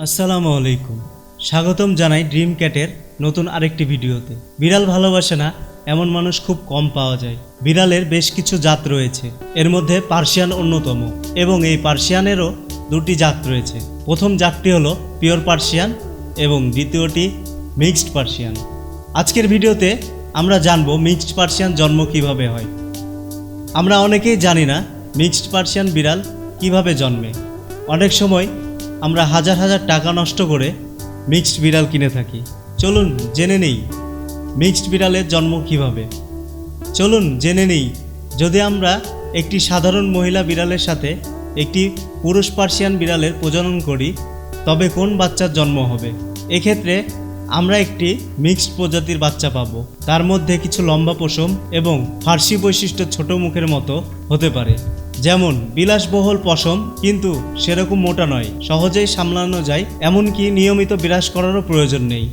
আসসালামু আলাইকুম। স্বাগতম জানাই ড্রিম ক্যাটের নতুন আরেকটি ভিডিওতে। বিড়াল ভালোবাসে না, এমন মানুষ খুব কম পাওয়া যায়। বিড়ালের বেশ কিছু জাত রয়েছে। এর মধ্যে পার্সিয়ান অন্যতম এবং এই পার্সিয়ানেরও দুটি জাত রয়েছে। প্রথম জাতটি হলো পিওর পার্সিয়ান এবং দ্বিতীয়টি মিক্সড পার্সিয়ান। আজকের ভিডিওতে আমরা জানব মিক্সড পার্সিয়ান জন্ম কীভাবে হয়। আমরা অনেকেই জানি না মিক্সড পার্সিয়ান বিড়াল কীভাবে জন্মে। অনেক সময় আমরা হাজার হাজার টাকা নষ্ট করে মিক্সড বিড়াল কিনে থাকি। চলুন জেনে নেই, মিক্সড বিড়ালের জন্ম কীভাবে? চলুন জেনে নেই, যদি আমরা একটি সাধারণ মহিলা বিড়ালের সাথে একটি পুরুষ পার্সিয়ান বিড়ালের প্রজনন করি, তবে কোন বাচ্চার জন্ম হবে? এক্ষেত্রে আমরা একটি মিক্সড প্রজাতির বাচ্চা পাবো। তার মধ্যে কিছু লম্বা পশম এবং ফার্সি বৈশিষ্ট্য ছোট মুখের মতো হতে পারে। যেমন বিলাসবহুল পশম, কিন্তু সেরকম মোটা নয়, সহজেই সামলানো যায়, এমনকি নিয়মিত বিরাস করারও প্রয়োজন নেই।